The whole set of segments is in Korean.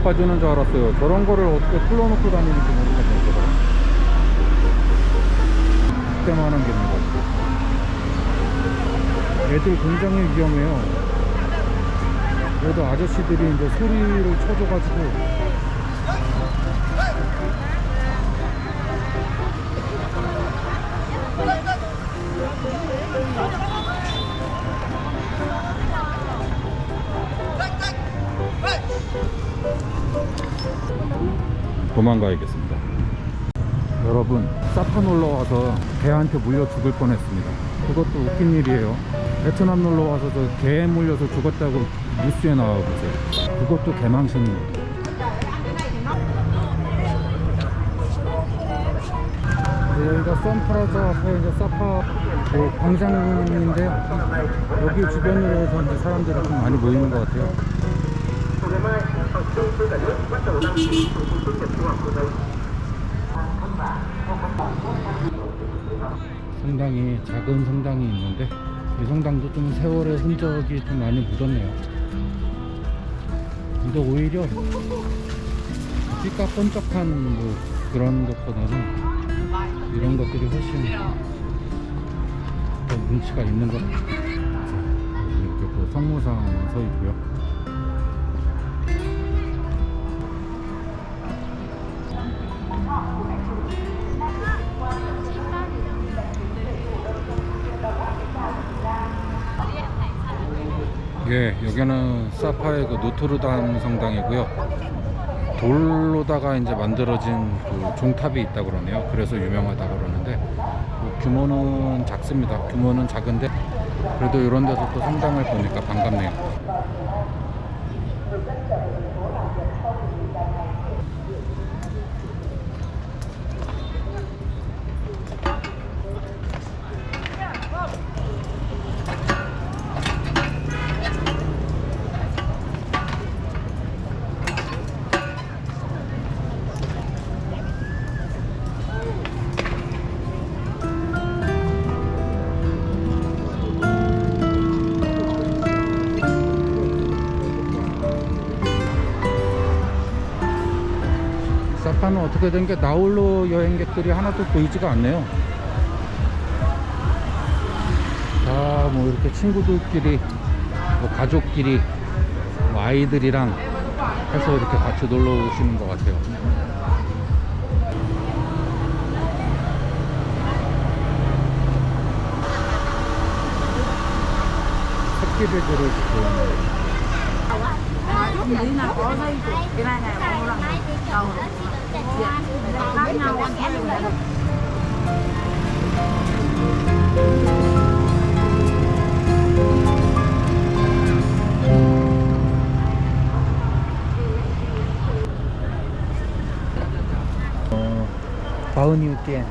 바꿔주는 줄 알았어요. 저런 거를 어떻게 풀러놓고 다니는지 모르겠네요. 그때만한 게입니다. 애들 굉장히 위험해요. 그래도 아저씨들이 이제 소리를 쳐줘가지고 도망가야겠습니다. 여러분, 사파 놀러 와서 개한테 물려 죽을 뻔했습니다. 그것도 웃긴 일이에요. 베트남 놀러 와서 저 개에 물려서 죽었다고 뉴스에 나와보세요. 그것도 개망신입니다. 이제 여기가 선프라자 앞에 이제 사파 그 광장인데요. 여기 주변으로 해서 사람들이 좀 많이 모이는 것 같아요. 성당이 작은 성당이 있는데 이 성당도 좀 세월의 흔적이 좀 많이 묻었네요. 근데 오히려 삐까뻔쩍한 뭐 그런 것보다는 이런 것들이 훨씬 더 눈치가 있는 것 같아요. 이렇게 또 성모상 서 있고요. 예, 여기는 사파의 그 노트르담 성당이고요. 돌로다가 이제 만들어진 그 종탑이 있다 그러네요. 그래서 유명하다 그러는데 그 규모는 작습니다. 규모는 작은데 그래도 이런 데서 또 성당을 보니까 반갑네요. 사파는 어떻게 된 게 나홀로 여행객들이 하나도 보이지가 않네요. 다 뭐 이렇게 친구들끼리, 뭐 가족끼리, 뭐 아이들이랑 해서 이렇게 같이 놀러 오시는 것 같아요. có lần đầu 어, 바은유 띠엔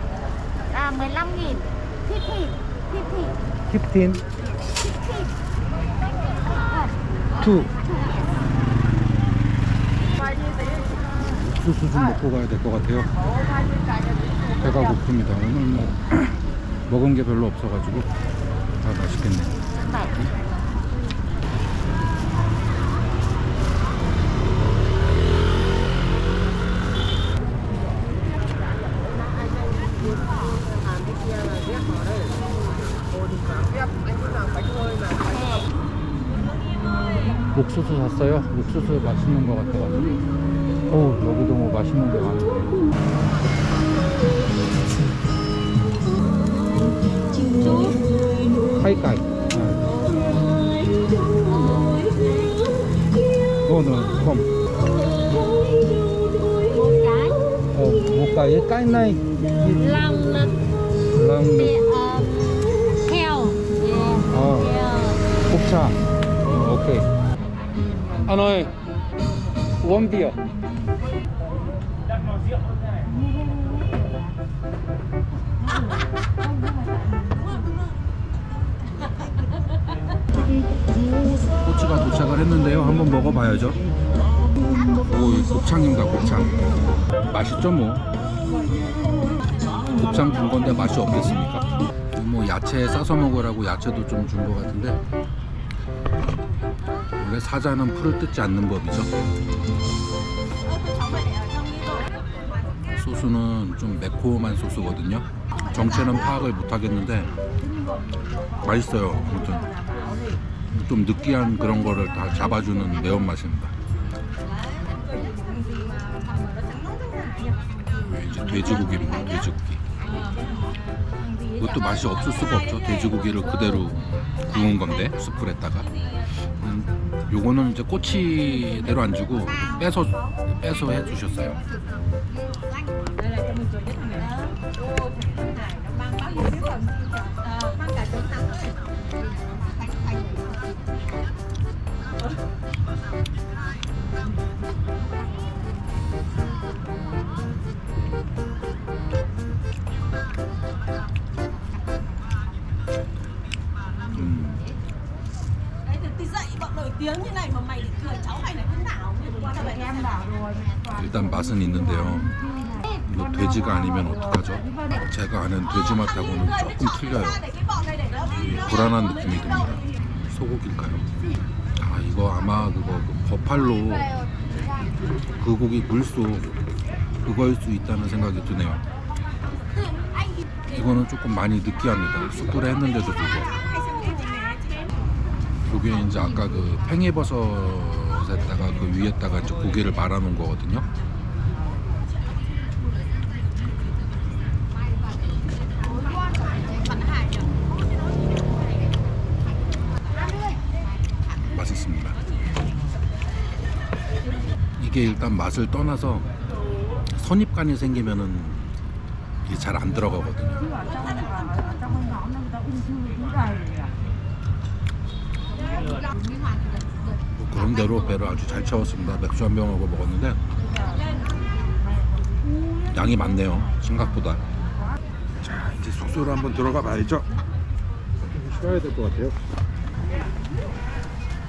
À 15 nghìn Thịt thịt Thịt thịt 힙틴 Thịt thịt 투 옥수수 좀 먹고 가야 될 것 같아요 배가 고픕니다. 오늘 뭐 먹은 게 별로 없어가지고 다 맛있겠네 옥수수 샀어요? 옥수수 맛있는 것 같아가지고. 어우 여기도 뭐 맛있는 게카 이카이 오늘 컴 Một cái 어, 뭐까이 까이나이 Lòng lực 랑 Thì ờ, Heo Yeah 어, Yeah 곱차 어, 꼬치가 도착을 했는데요. 한번 먹어봐야죠. 오이 곱창입니다 곱창. 맛있죠 뭐? 곱창 준 건데 맛이 없겠습니까? 뭐 야채 싸서 먹으라고 야채도 좀 준 것 같은데. 원래 사자는 풀을 뜯지 않는 법이죠. 소스는 좀 매콤한 소스거든요. 정체는 파악을 못 하겠는데 맛있어요. 아무튼 좀 느끼한 그런 거를 다 잡아주는 매운 맛입니다. 이제 돼지고기입니다. 돼지고기. 이것도 맛이 없을 수가 없죠. 돼지고기를 그대로 구운 건데 숯불에다가. 음, 요거는 이제 꼬치대로 안 주고 빼서 빼서 해주셨어요. 음, 일단 맛은 있는데요. 이거 돼지가 아니면 어떡하죠? 제가 아는 돼지 맛하고는 조금 틀려요. 불안한 느낌이 듭니다. 소고기일까요? 아 이거 아마 그거 그 버팔로 그 고기 물소 그거일 수 있다는 생각이 드네요. 이거는 조금 많이 느끼합니다. 숯불에 했는데도 불구하고. 이게 이제 아까 그 팽이버섯에다가 그 위에다가 이제 고기를 말아 놓은 거거든요. 맛있습니다. 이게 일단 맛을 떠나서 선입관이 생기면은 이게 잘 안 들어가거든요. 뭐 그런 대로 배를 아주 잘 채웠습니다. 맥주 한 병하고 먹었는데 양이 많네요. 생각보다. 자 이제 숙소로 한번 들어가 봐야죠. 좀 쉬어야 될 것 같아요.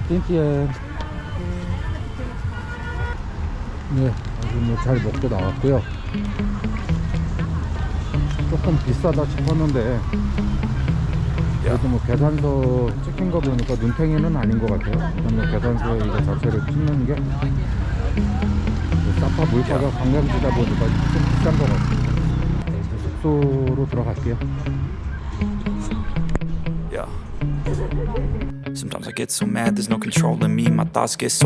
띵티 네, 아주 뭐 잘 먹고 나왔고요. 조금 비싸다 싶었는데 그래도 뭐 계산서 찍힌 거 보니까 눈탱이는 아닌 것 같아요. 일단 뭐 계산서 이거 자체를 찍는 게 사파 물가가 관광지다 보니까 좀 비싼 것 같습니다. 네, 숙소로 들어갈게요. Sometimes I get so mad, there's no controlling me. My thoughts get so